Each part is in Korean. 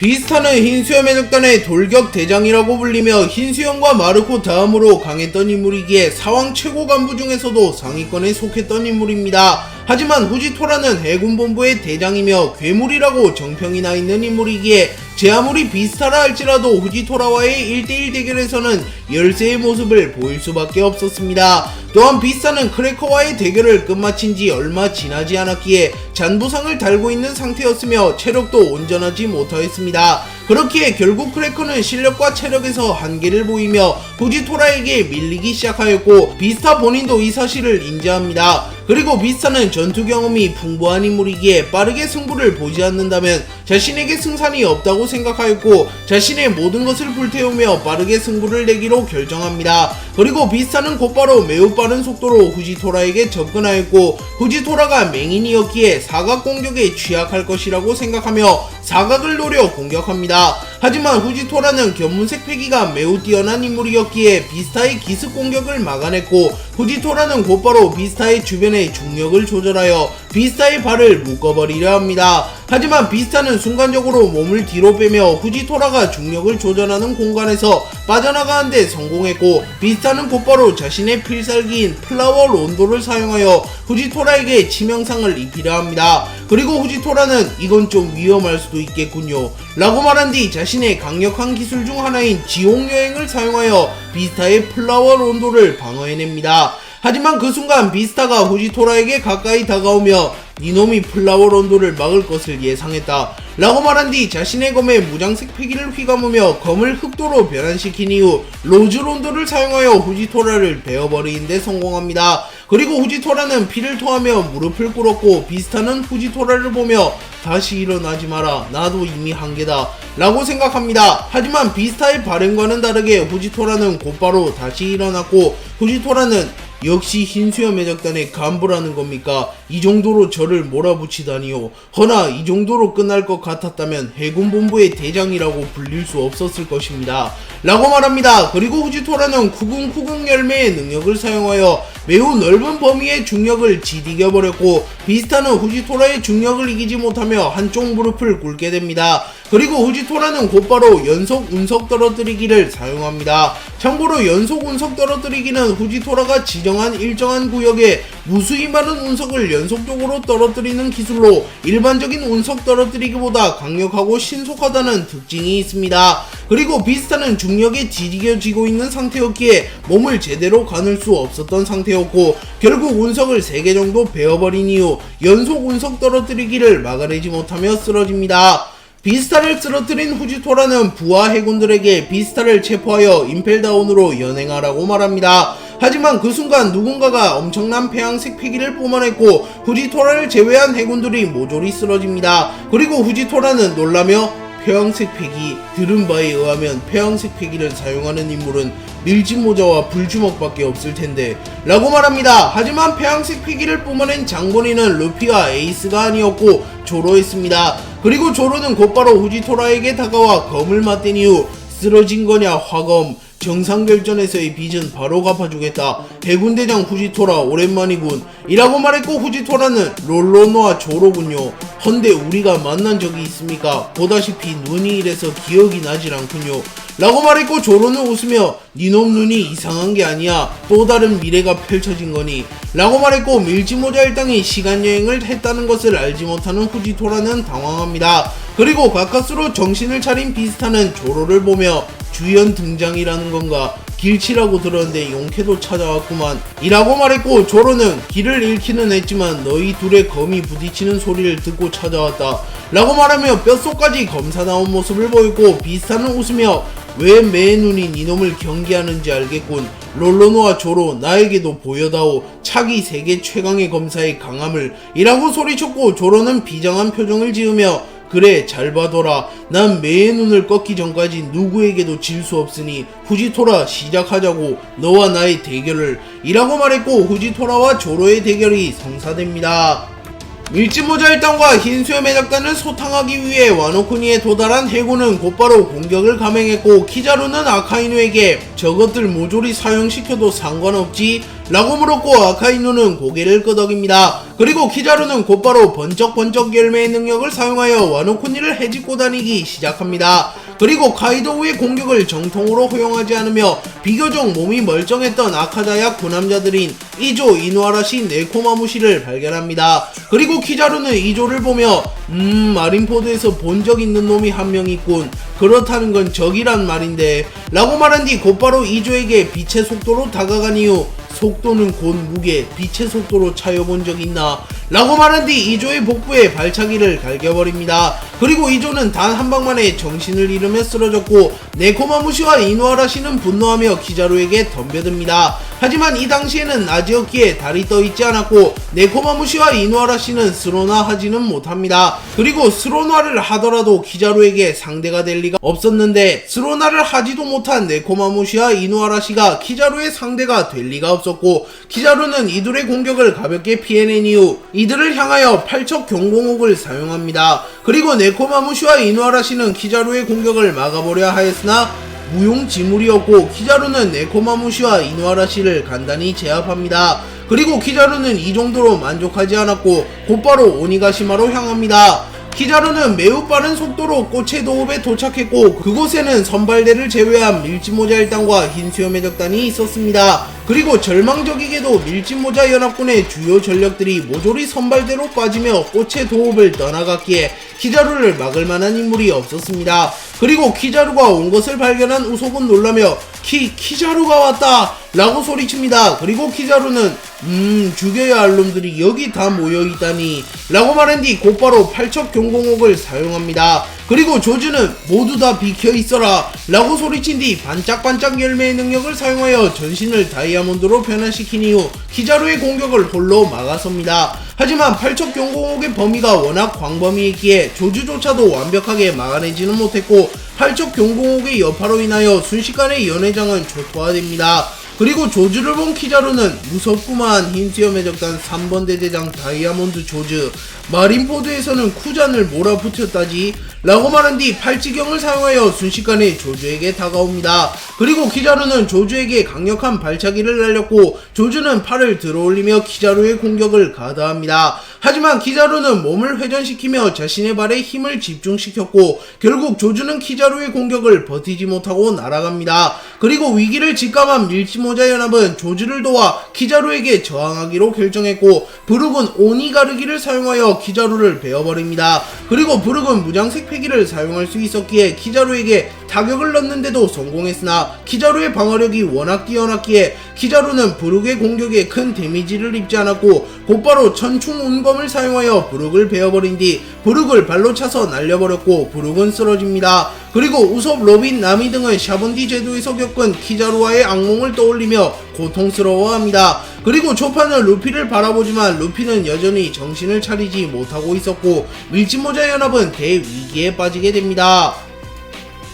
비스타는 흰수염 해적단의 돌격 대장이라고 불리며 흰수염과 마르코 다음으로 강했던 인물이기에 사왕 최고 간부 중에서도 상위권에 속했던 인물입니다. 하지만 후지토라는 해군본부의 대장이며 괴물이라고 정평이 나 있는 인물이기에 제 아무리 비스타라 할지라도 후지토라와의 1대1 대결에서는 열세의 모습을 보일 수밖에 없었습니다. 또한 비스타는 크래커와의 대결을 끝마친 지 얼마 지나지 않았기에 잔부상을 달고 있는 상태였으며 체력도 온전하지 못하였습니다. 그렇기에 결국 크래커는 실력과 체력에서 한계를 보이며 후지토라에게 밀리기 시작하였고 비스타 본인도 이 사실을 인지합니다. 그리고 비스타는 전투 경험이 풍부한 인물이기에 빠르게 승부를 보지 않는다면 자신에게 승산이 없다고 생각하였고 자신의 모든 것을 불태우며 빠르게 승부를 내기로 결정합니다. 그리고 비스타는 곧바로 매우 빠른 속도로 후지토라에게 접근하였고 후지토라가 맹인이었기에 사각 공격에 취약할 것이라고 생각하며 사각을 노려 공격합니다. 하지만 후지토라는 견문색 패기가 매우 뛰어난 인물이었기에 비스타의 기습 공격을 막아냈고 후지토라는 곧바로 비스타의 주변의 중력을 조절하여 비스타의 발을 묶어버리려 합니다. 하지만 비스타는 순간적으로 몸을 뒤로 빼며 후지토라가 중력을 조절하는 공간에서 빠져나가는데 성공했고 비스타는 곧바로 자신의 필살기인 플라워 론도를 사용하여 후지토라에게 치명상을 입히려 합니다. 그리고 후지토라는 이건 좀 위험할 수도 있겠군요. 라고 말한 뒤 자신의 강력한 기술 중 하나인 지옥 여행을 사용하여 비스타의 플라워 론도를 방어해냅니다. 하지만 그 순간 비스타가 후지토라에게 가까이 다가오며 이놈이 플라워 론도를 막을 것을 예상했다. 라고 말한 뒤 자신의 검에 무장색 패기를 휘감으며 검을 흑도로 변환시킨 이후 로즈 론도를 사용하여 후지토라를 베어버리는 데 성공합니다. 그리고 후지토라는 피를 토하며 무릎을 꿇었고 비스타는 후지토라를 보며 다시 일어나지 마라. 나도 이미 한계다. 라고 생각합니다. 하지만 비스타의 발행과는 다르게 후지토라는 곧바로 다시 일어났고 후지토라는 역시 흰수염 해적단의 간부라는 겁니까? 이 정도로 저를 몰아붙이다니요. 허나 이 정도로 끝날 것 같았다면 해군 본부의 대장이라고 불릴 수 없었을 것입니다. 라고 말합니다. 그리고 후지토라는 쿠궁쿠궁 열매의 능력을 사용하여 매우 넓은 범위의 중력을 지디겨버렸고 비스타는 후지토라의 중력을 이기지 못하며 한쪽 무릎을 꿇게 됩니다. 그리고 후지토라는 곧바로 연속 운석 떨어뜨리기를 사용합니다. 참고로 연속 운석 떨어뜨리기는 후지토라가 지정한 일정한 구역에 무수히 많은 운석을 연속적으로 떨어뜨리는 기술로 일반적인 운석 떨어뜨리기보다 강력하고 신속하다는 특징이 있습니다. 그리고 비스타는 중력에 지지겨지고 있는 상태였기에 몸을 제대로 가눌 수 없었던 상태였고 결국 운석을 3개 정도 베어버린 이후 연속 운석 떨어뜨리기를 막아내지 못하며 쓰러집니다. 비스타를 쓰러뜨린 후지토라는 부하 해군들에게 비스타를 체포하여 임펠다운으로 연행하라고 말합니다. 하지만 그 순간 누군가가 엄청난 폐양색 패기를 뿜어냈고 후지토라를 제외한 해군들이 모조리 쓰러집니다. 그리고 후지토라는 놀라며 폐양색 패기 들은 바에 의하면 폐양색 패기를 사용하는 인물은 밀짚 모자와 불주먹밖에 없을 텐데 라고 말합니다. 하지만 폐양색 패기를 뿜어낸 장본인은 루피와 에이스가 아니었고 조로였습니다. 그리고 조로는 곧바로 후지토라에게 다가와 검을 맞댄 이후 쓰러진 거냐 화검 정상결전에서의 빚은 바로 갚아주겠다. 해군대장 후지토라 오랜만이군. 이라고 말했고 후지토라는 롤로노와 조로군요. 헌데 우리가 만난 적이 있습니까? 보다시피 눈이 이래서 기억이 나질 않군요. 라고 말했고 조로는 웃으며 니놈 눈이 이상한 게 아니야. 또 다른 미래가 펼쳐진 거니. 라고 말했고 밀지모자 일당이 시간여행을 했다는 것을 알지 못하는 후지토라는 당황합니다. 그리고 가까스로 정신을 차린 비스타는 조로를 보며 주연 등장이라는 건가 길치라고 들었는데 용케도 찾아왔구만. 이라고 말했고 조로는 길을 잃기는 했지만 너희 둘의 검이 부딪히는 소리를 듣고 찾아왔다. 라고 말하며 뼛속까지 검사 나온 모습을 보였고 비스타는 웃으며 왜매 눈이 니놈을 경계하는지 알겠군. 롤로노와 조로 나에게도 보여다오. 차기 세계 최강의 검사의 강함을. 이라고 소리쳤고 조로는 비장한 표정을 지으며 그래 잘 봐둬라. 난 매의 눈을 꺾기 전까지 누구에게도 질 수 없으니 후지토라 시작하자고 너와 나의 대결을. 이라고 말했고 후지토라와 조로의 대결이 성사됩니다 밀짚모자 일당과 흰수염 해적단을 소탕하기 위해 와노쿠니에 도달한 해군은 곧바로 공격을 감행했고 키자루는 아카이누에게 저것들 모조리 사용시켜도 상관없지 라고 물었고 아카이누는 고개를 끄덕입니다. 그리고 키자루는 곧바로 번쩍번쩍 열매의 능력을 사용하여 와노쿠니를 해집고 다니기 시작합니다. 그리고 카이도우의 공격을 정통으로 허용하지 않으며 비교적 몸이 멀쩡했던 아카다약 두 남자들인 이조 이누아라시 네코마무시를 발견합니다. 그리고 키자루는 이조를 보며 음 마린포드에서 본 적 있는 놈이 한 명 있군. 그렇다는 건 적이란 말인데 라고 말한 뒤 곧바로 이조에게 빛의 속도로 다가간 이후 속도는 곧 무게, 빛의 속도로 차여본 적 있나? 라고 말한 뒤 이조의 복부에 발차기를 갈겨버립니다. 그리고 이조는 단 한 방만에 정신을 잃으며 쓰러졌고 네코마무시와 이누아라시는 분노하며 기자루에게 덤벼듭니다. 하지만 이 당시에는 낮이었기에 달이 떠있지 않았고 네코마무시와 이누아라시는 스로나 하지는 못합니다. 그리고 스로나를 하더라도 기자루에게 상대가 될 리가 없었는데 스로나를 하지도 못한 네코마무시와 이누아라시가 키자루의 상대가 될 리가 없었고 키자루는 이들의 공격을 가볍게 피해낸 이후 이들을 향하여 팔척 경공옥을 사용합니다. 그리고 네 코마무시와 이누아라시는 키자루의 공격을 막아보려 하였으나 무용지물이었고 키자루는 네코마무시와 이누아라시를 간단히 제압합니다. 그리고 키자루는 이 정도로 만족하지 않았고 곧바로 오니가시마로 향합니다. 키자루는 매우 빠른 속도로 꽃의 도읍에 도착했고 그곳에는 선발대를 제외한 밀짚모자 일당과 흰수염의 적단이 있었습니다. 그리고 절망적이게도 밀짚모자 연합군의 주요 전력들이 모조리 선발대로 빠지며 꽃의 도읍을 떠나갔기에 키자루를 막을 만한 인물이 없었습니다. 그리고 키자루가 온 것을 발견한 우속은 놀라며 키, 키자루가 왔다! 라고 소리칩니다. 그리고 키자루는 음 죽여야 할 놈들이 여기 다 모여있다니 라고 말한 뒤 곧바로 팔척 경공옥을 사용합니다. 그리고 조즈는 모두 다 비켜 있어라 라고 소리친 뒤 반짝반짝 열매의 능력을 사용하여 전신을 다이아몬드로 변화시킨 이후 키자루의 공격을 홀로 막아섭니다. 하지만 팔척 경공옥의 범위가 워낙 광범위했기에 조즈조차도 완벽하게 막아내지는 못했고 팔척 경공옥의 여파로 인하여 순식간에 연회장은 초토화됩니다. 그리고 조즈를 본 키자루는 무섭구만 흰수염의 적단 3번 대대장 다이아몬드 조즈 마린포드에서는 쿠잔을 몰아붙였다지 라고 말한 뒤 팔찌경을 사용하여 순식간에 조즈에게 다가옵니다. 그리고 키자루는 조즈에게 강력한 발차기를 날렸고 조즈는 팔을 들어올리며 키자루의 공격을 가다합니다. 하지만 키자루는 몸을 회전시키며 자신의 발에 힘을 집중시켰고 결국 조즈는 키자루의 공격을 버티지 못하고 날아갑니다. 그리고 위기를 직감한 밀치모 자 연합은 조즈를 도와 키자루에게 저항하기로 결정했고 브룩은 오니가르기를 사용하여 키자루를 베어버립니다. 그리고 브룩은 무장색 패기를 사용할 수 있었기에 키자루에게 타격을 넣는데도 성공했으나 키자루의 방어력이 워낙 뛰어났기에 키자루는 브룩의 공격에 큰 데미지를 입지 않았고 곧바로 천충 운검을 사용하여 브룩을 베어버린 뒤 브룩을 발로 차서 날려버렸고 브룩은 쓰러집니다. 그리고 우섭, 로빈, 나미 등은 샤본디 제도에서 겪은 키자루와의 악몽을 떠올리며 고통스러워합니다. 그리고 조파는 루피를 바라보지만 루피는 여전히 정신을 차리지 못하고 있었고 밀짚모자 연합은 대위기에 빠지게 됩니다.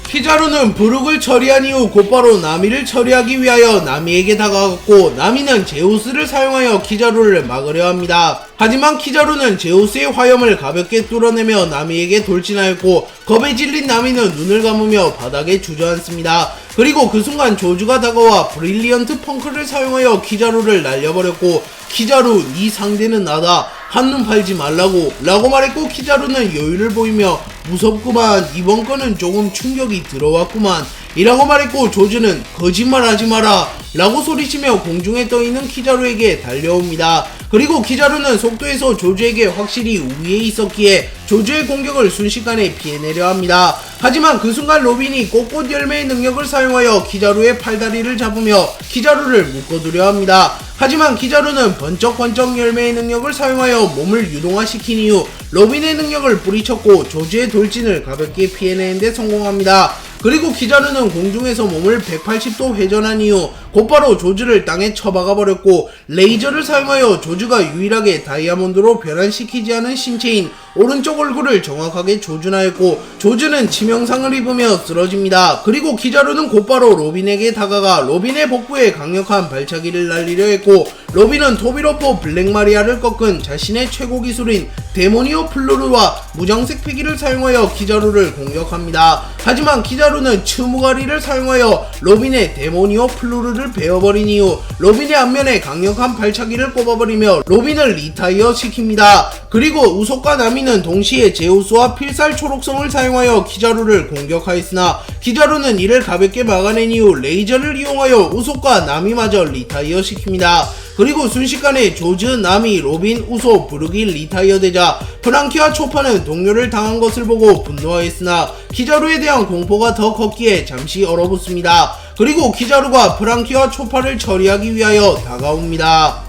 키자루는 브룩을 처리한 이후 곧바로 나미를 처리하기 위하여 나미에게 다가갔고 나미는 제우스를 사용하여 키자루를 막으려 합니다. 하지만 키자루는 제우스의 화염을 가볍게 뚫어내며 나미에게 돌진하였고 겁에 질린 나미는 눈을 감으며 바닥에 주저앉습니다. 그리고 그 순간 조주가 다가와 브릴리언트 펑크를 사용하여 키자루를 날려버렸고 키자루 네 상대는 나다. 한눈 팔지 말라고. 라고 말했고 키자루는 여유를 보이며 무섭구만. 이번 건은 조금 충격이 들어왔구만. 이라고 말했고 조즈는 거짓말하지 마라. 라고 소리치며 공중에 떠있는 키자루에게 달려옵니다. 그리고 키자루는 속도에서 조즈에게 확실히 우위에 있었기에 조즈의 공격을 순식간에 피해내려 합니다. 하지만 그 순간 로빈이 꽃꽃 열매의 능력을 사용하여 키자루의 팔다리를 잡으며 키자루를 묶어두려 합니다. 하지만 키자루는 번쩍번쩍 열매의 능력을 사용하여 몸을 유동화시킨 이후 로빈의 능력을 뿌리쳤고 조즈의 돌진을 가볍게 피해내는데 성공합니다. 그리고 키자루는 공중에서 몸을 180도 회전한 이후 곧바로 조즈를 땅에 쳐박아 버렸고 레이저를 사용하여 조즈가 유일하게 다이아몬드로 변환시키지 않은 신체인 오른쪽 얼굴을 정확하게 조준하였고 조즈는 치명상을 입으며 쓰러집니다. 그리고 키자루는 곧바로 로빈에게 다가가 로빈의 복부에 강력한 발차기를 날리려 했고 로빈은 토비로포 블랙마리아를 꺾은 자신의 최고 기술인 데모니오 플루르와 무장색 패기를 사용하여 키자루를 공격합니다. 하지만 키자루는 츠무가리를 사용하여 로빈의 데모니오 플루르를 기자루를 베어버린 이후 로빈의 앞면에 강력한 발차기를 꼽아버리며 로빈을 리타이어 시킵니다. 그리고 우속과 나미는 동시에 제우스와 필살 초록성을 사용하여 기자루를 공격하였으나 기자루는 이를 가볍게 막아낸 이후 레이저를 이용하여 우속과 나미마저 리타이어 시킵니다. 그리고 순식간에 조즈, 나미, 로빈, 우소, 브룩이 리타이어 되자 프랑키와 초파는 동료를 당한 것을 보고 분노하였으나 기자루에 대한 공포가 더 컸기에 잠시 얼어붙습니다. 그리고 기자루가 프랑키와 초파를 처리하기 위하여 다가옵니다.